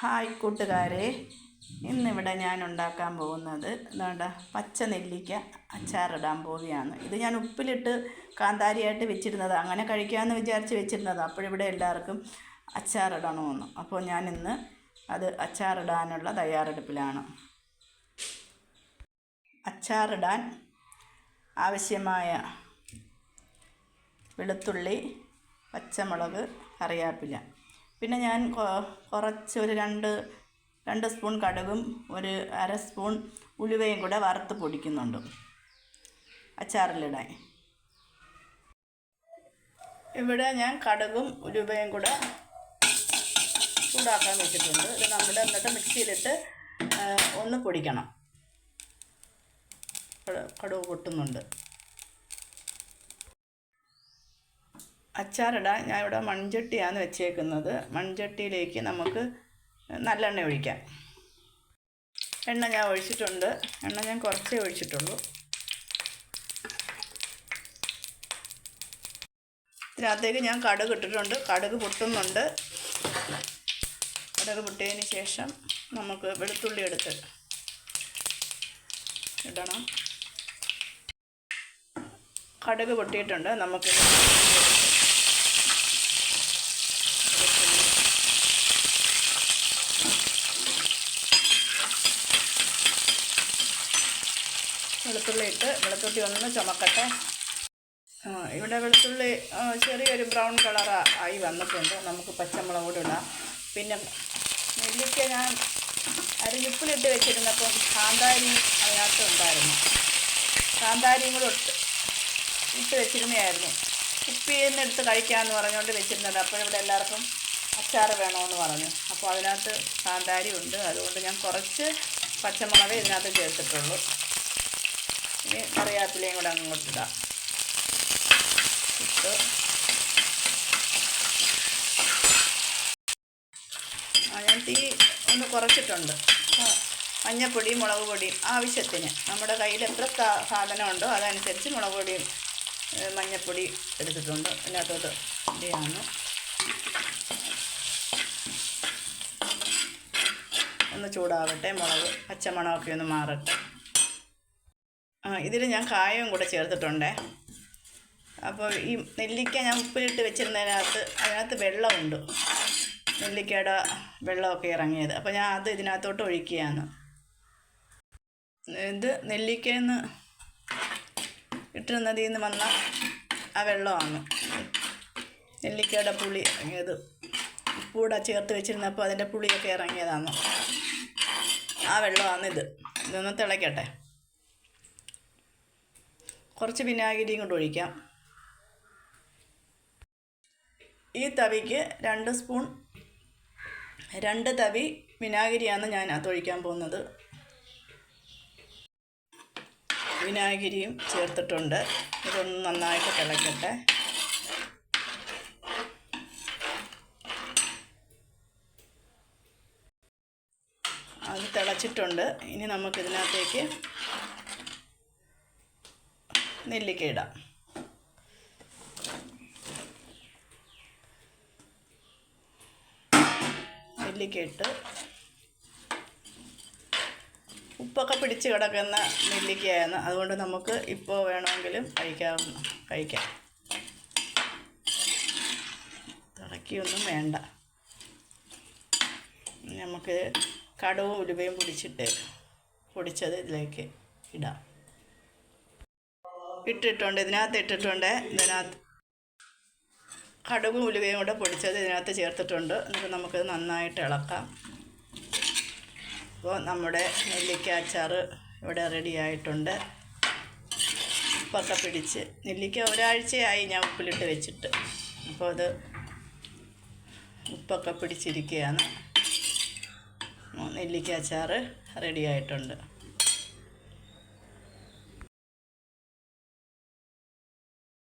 Hi കൂട്ടുകാരെ ഇന്നിവിടെ ഞാൻ ഉണ്ടാക്കാൻ പോകുന്നത് എന്താ പച്ച നെല്ലിക്ക അച്ചാറിടാൻ പോവുകയാണ്. ഇത് ഞാൻ ഉപ്പിലിട്ട് കാന്താരിയായിട്ട് വെച്ചിരുന്നത് അങ്ങനെ കഴിക്കാമെന്ന് വിചാരിച്ച് വെച്ചിരുന്നത്. അപ്പോഴിവിടെ എല്ലാവർക്കും അച്ചാറിടണമെന്ന് അപ്പോൾ ഞാൻ ഇന്ന് അത് അച്ചാറിടാനുള്ള തയ്യാറെടുപ്പിലാണ്. അച്ചാറിടാൻ ആവശ്യമായ വെളുത്തുള്ളി പച്ചമുളക് കറിവേപ്പില. പിന്നെ ഞാൻ കുറച്ച് ഒരു രണ്ട് രണ്ട് സ്പൂൺ കടുകും ഒരു അര സ്പൂൺ ഉലുവയും കൂടെ വറുത്ത് പൊടിക്കുന്നുണ്ട്. അച്ചാറിലിടാൻ. ഇവിടെ ഞാൻ കടുകും ഉലുവയും കൂടെ ചൂടാക്കാൻ വെച്ചിട്ടുണ്ട്. ഇത് നമ്മൾ എന്നിട്ട് മിക്സിയിലിട്ട് ഒന്ന് പൊടിക്കണം. കടു- കടുക് പൊട്ടുന്നുണ്ട്. അച്ചാറിടാൻ ഞാൻ ഇവിടെ മൺചട്ടിയാണ് വെച്ചേക്കുന്നത്. മൺചട്ടിയിലേക്ക് നമുക്ക് നല്ലെണ്ണ ഒഴിക്കാം. എണ്ണ ഞാൻ ഒഴിച്ചിട്ടുണ്ട്. എണ്ണ ഞാൻ കുറച്ചേ ഒഴിച്ചിട്ടുള്ളൂ. ഇതിനകത്തേക്ക് ഞാൻ കടുക് ഇട്ടിട്ടുണ്ട്. കടുക് പൊട്ടുന്നുണ്ട്. കടുക് പൊട്ടിയതിന് ശേഷം നമുക്ക് വെളുത്തുള്ളി എടുത്ത് ഇടണം. കടുക് പൊട്ടിയിട്ടുണ്ട്. നമുക്ക് വെളുത്തുള്ളി ഇട്ട് വെളുത്തുള്ളി ഒന്ന് ചുമക്കട്ടെ. ഇവിടെ വെളുത്തുള്ളി ചെറിയൊരു ബ്രൗൺ കളർ ആയി വന്നിട്ടുണ്ട്. നമുക്ക് പച്ചമുളക് കൂടെ ഇടാം. പിന്നെ നെല്ലിക്ക ഞാൻ അരിഞ്ഞുപ്പിലിട്ട് വെച്ചിരുന്നപ്പം കാന്താരി അതിനകത്ത് ഉണ്ടായിരുന്നു. കാന്താരിയും കൂടെ ഇട്ട് ഇട്ട് വെച്ചിരുന്നതായിരുന്നു. കുപ്പിയിൽ നിന്ന് എടുത്ത് കഴിക്കാമെന്ന് പറഞ്ഞുകൊണ്ട് വെച്ചിരുന്നത്. അപ്പോൾ ഇവിടെ എല്ലാവർക്കും അച്ചാർ വേണമെന്ന് പറഞ്ഞു. അപ്പോൾ അതിനകത്ത് കാന്താരി ഉണ്ട്. അതുകൊണ്ട് ഞാൻ കുറച്ച് പച്ചമുളക് ഇതിനകത്ത് ചേർത്തിട്ടുള്ളൂ. ഇനി കറിവേപ്പിലയും കൂടെ അങ്ങോട്ട് ഇടാം. ഇട്ട്. ഞാൻ തീ ഒന്ന് കുറച്ചിട്ടുണ്ട്. ആ, മഞ്ഞപ്പൊടിയും മുളക് പൊടിയും ആവശ്യത്തിന്. നമ്മുടെ കയ്യിൽ എത്ര സാ- സാധനം ഉണ്ടോ അതനുസരിച്ച് മുളക് പൊടിയും മഞ്ഞപ്പൊടി എടുത്തിട്ടുണ്ട്. അതിനകത്തോട്ട് ഇടിയാണ് ഒന്ന് ചൂടാവട്ടെ. മുളക് പച്ചമണമൊക്കെ ഒന്ന് മാറട്ടെ. ഇതിൽ ഞാൻ കായവും കൂടെ ചേർത്തിട്ടുണ്ട്. അപ്പോൾ ഈ നെല്ലിക്ക ഞാൻ ഉപ്പിലിട്ട് വെച്ചിരുന്നതിനകത്ത് അതിനകത്ത് വെള്ളമുണ്ട്. നെല്ലിക്കയുടെ വെള്ളമൊക്കെ ഇറങ്ങിയത്. അപ്പോൾ ഞാൻ അത് ഇതിനകത്തോട്ട് ഒഴിക്കുകയാണ്. ഇത് നെല്ലിക്കയിൽ നിന്ന് ഇട്ടിരുന്നതിൽ നിന്ന് വന്ന ആ വെള്ളമാണ്. നെല്ലിക്കയുടെ പുളി ഇറങ്ങിയത് ഉപ്പൂടെ ചേർത്ത് വെച്ചിരുന്നപ്പോൾ അതിന്റെ പുളിയൊക്കെ ഇറങ്ങിയതാണ്. ആ വെള്ളമാണ് ഇത് ഇതൊന്ന് തിളയ്ക്കട്ടെ കുറച്ച് വിനാഗിരിയും കൊണ്ട് ഒഴിക്കാം. ഈ തവിക്ക് രണ്ട് സ്പൂൺ രണ്ട് തവി വിനാഗിരിയാണ് ഞാൻ അത് ഒഴിക്കാൻ പോകുന്നത്. വിനാഗിരിയും ചേർത്തിട്ടുണ്ട്. ഇതൊന്ന് നന്നായിട്ട് തിളക്കട്ടെ. അത് തിളച്ചിട്ടുണ്ട്. ഇനി നമുക്കിതിനകത്തേക്ക് നെല്ലിക്ക ഇടാം നെല്ലിക്ക ഇട്ട് ഉപ്പൊക്കെ പിടിച്ച് കിടക്കുന്ന നെല്ലിക്കയാണ്. അതുകൊണ്ട് നമുക്ക് ഇപ്പോൾ വേണമെങ്കിലും കഴിക്കാവുന്ന കഴിക്കാം. തിളക്കിയൊന്നും വേണ്ട. നമുക്ക് കടവും ഉലുവയും പൊടിച്ചിട്ട് പൊടിച്ചത് ഇതിലേക്ക് ഇടാം. ഇട്ടിട്ടുണ്ട് ഇതിനകത്ത് ഇട്ടിട്ടുണ്ട് ഇതിനകത്ത് കടുകും ഉലുവയും കൂടെ പൊടിച്ചത് ഇതിനകത്ത് ചേർത്തിട്ടുണ്ട്. എന്നിട്ട് നമുക്കിത് നന്നായിട്ട് ഇളക്കാം. അപ്പോൾ നമ്മുടെ നെല്ലിക്ക അച്ചാർ ഇവിടെ റെഡി ആയിട്ടുണ്ട്. ഉപ്പൊക്കെ പിടിച്ച്. നെല്ലിക്ക ഒരാഴ്ചയായി ഞാൻ ഉപ്പിലിട്ട് വെച്ചിട്ട്. അപ്പോൾ അത് ഉപ്പൊക്കെ പിടിച്ചിരിക്കുകയാണ്. നെല്ലിക്ക അച്ചാർ റെഡി ആയിട്ടുണ്ട്.